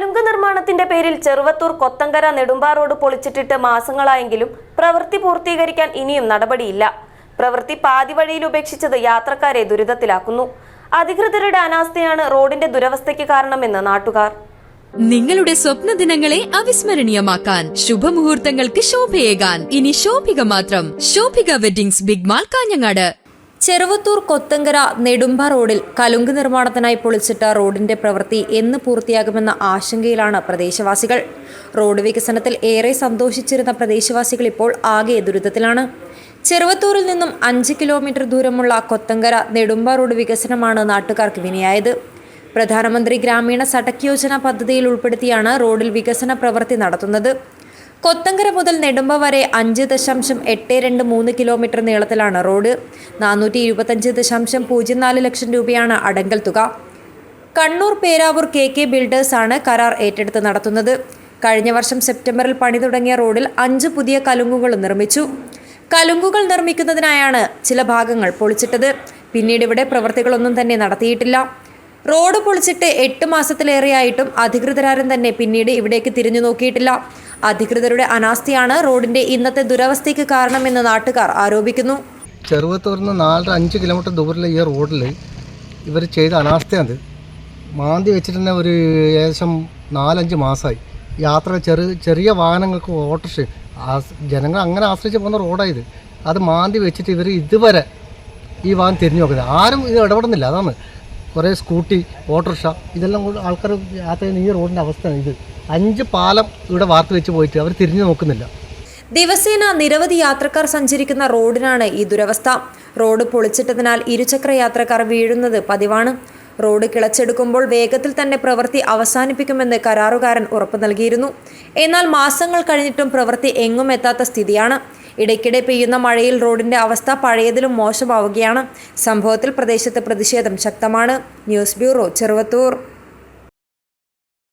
കലുങ്ക് നിർമ്മാണത്തിന്റെ പേരിൽ ചെറുവത്തൂർ കൊത്തങ്കര നെടുമ്പാ റോഡ് പൊളിച്ചിട്ടിട്ട് മാസങ്ങളായെങ്കിലും പ്രവൃത്തി പൂർത്തീകരിക്കാൻ ഇനിയും നടപടിയില്ല. പ്രവൃത്തി പാതി വഴിയിൽ ഉപേക്ഷിച്ചത് യാത്രക്കാരെ ദുരിതത്തിലാക്കുന്നു. അധികൃതരുടെ അനാസ്ഥയാണ് റോഡിന്റെ ദുരവസ്ഥയ്ക്ക് കാരണമെന്ന് നാട്ടുകാർ. നിങ്ങളുടെ സ്വപ്ന ദിനങ്ങളെ അവിസ്മരണീയമാക്കാൻ ശുഭമുഹൂർത്തങ്ങൾക്ക് ശോഭയേകാൻ. ഇനി ശോഭിക മാത്രം. Shobhika weddings big mall Kanhangad. Cheruvathur Kothankara Nedumba റോഡിൽ കലുങ്ക് നിർമ്മാണത്തിനായി പൊളിച്ചിട്ട റോഡിന്റെ പ്രവൃത്തി എന്ന് പൂർത്തിയാകുമെന്ന ആശങ്കയിലാണ് പ്രദേശവാസികൾ. റോഡ് വികസനത്തിൽ ഏറെ സന്തോഷിച്ചിരുന്ന പ്രദേശവാസികൾ ഇപ്പോൾ ആകെ ദുരിതത്തിലാണ്. ചെറുവത്തൂരിൽ നിന്നും അഞ്ച് കിലോമീറ്റർ ദൂരമുള്ള കൊത്തങ്കര നെടുമ്പ റോഡ് വികസനമാണ് നാട്ടുകാർക്ക് വിനയായത്. പ്രധാനമന്ത്രി ഗ്രാമീണ സടക് യോജന പദ്ധതിയിൽ ഉൾപ്പെടുത്തിയാണ് റോഡിൽ വികസന പ്രവൃത്തി നടത്തുന്നത്. കൊത്തങ്കര മുതൽ നെടുമ്പ വരെ അഞ്ച് ദശാംശം എട്ട് രണ്ട് മൂന്ന് കിലോമീറ്റർ നീളത്തിലാണ് റോഡ്. നാനൂറ്റി ഇരുപത്തഞ്ച് ദശാംശം പൂജ്യം നാല് ലക്ഷം രൂപയാണ് അടങ്കൽ തുക. കണ്ണൂർ പേരാവൂർ കെ കെ ബിൽഡേഴ്സാണ് കരാർ ഏറ്റെടുത്ത് നടത്തുന്നത്. കഴിഞ്ഞ വർഷം സെപ്റ്റംബറിൽ പണി തുടങ്ങിയ റോഡിൽ അഞ്ച് പുതിയ കലുങ്കുകൾ നിർമ്മിച്ചു. കലുങ്കുകൾ നിർമ്മിക്കുന്നതിനായാണ് ചില ഭാഗങ്ങൾ പൊളിച്ചിട്ടത്. പിന്നീട് ഇവിടെ പ്രവൃത്തികളൊന്നും തന്നെ നടത്തിയിട്ടില്ല. റോഡ് പൊളിച്ചിട്ട് എട്ട് മാസത്തിലേറെയായിട്ടും അധികൃതരാരും തന്നെ പിന്നീട് ഇവിടേക്ക് തിരിഞ്ഞു നോക്കിയിട്ടില്ല. അധികൃതരുടെ അനാസ്ഥയാണ് റോഡിന്റെ ഇന്നത്തെ ദുരവസ്ഥയ്ക്ക് കാരണമെന്ന് നാട്ടുകാർ ആരോപിക്കുന്നു. ചെറുവത്തൂർന്ന് നാലര അഞ്ച് കിലോമീറ്റർ ദൂരത്തിലെ ഈ റോഡിൽ ഇവർ ചെയ്ത അനാസ്ഥയാണ് മാന്തി വെച്ചിട്ട് തന്നെ ഒരു ഏകദേശം നാലഞ്ച് മാസമായി യാത്ര ചെറു ചെറിയ വാഹനങ്ങൾക്ക് ഓട്ടോറിക്ഷ ആസ് ജനങ്ങൾ അങ്ങനെ ആശ്രയിച്ച് പോകുന്ന റോഡായത്. അത് മാന്തി വെച്ചിട്ട് ഇവർ ഇതുവരെ ഈ വാഹനം തിരിഞ്ഞു നോക്കുന്നത് ആരും ഇത് ഇടപെടുന്നില്ല. അതാണ് കുറേ സ്കൂട്ടി ഓട്ടോറിക്ഷ ഇതെല്ലാം കൊണ്ട് ആൾക്കാർ യാത്ര ചെയ്യുന്ന ഈ റോഡിന്റെ അവസ്ഥയാണ് ഇത്. അഞ്ച് പാലം ഇവിടെ വാർത്ത വെച്ച് പോയിട്ട് അവർ തിരിഞ്ഞു നോക്കുന്നില്ല. ദിവസേന നിരവധി യാത്രക്കാർ സഞ്ചരിക്കുന്ന റോഡിനാണ് ഈ ദുരവസ്ഥ. റോഡ് പൊളിച്ചിട്ടതിനാൽ ഇരുചക്ര യാത്രക്കാർ വീഴുന്നത് പതിവാണ്. റോഡ് കിളച്ചെടുക്കുമ്പോൾ വേഗത്തിൽ തന്നെ പ്രവൃത്തി അവസാനിപ്പിക്കുമെന്ന് കരാറുകാരൻ ഉറപ്പു നൽകിയിരുന്നു. എന്നാൽ മാസങ്ങൾ കഴിഞ്ഞിട്ടും പ്രവൃത്തി എങ്ങും എത്താത്ത സ്ഥിതിയാണ്. ഇടയ്ക്കിടെ പെയ്യുന്ന മഴയിൽ റോഡിന്റെ അവസ്ഥ പഴയതിലും മോശമാവുകയാണ്. സംഭവത്തിൽ പ്രദേശത്ത് പ്രതിഷേധം ശക്തമാണ്. News bureau Cheruvathur.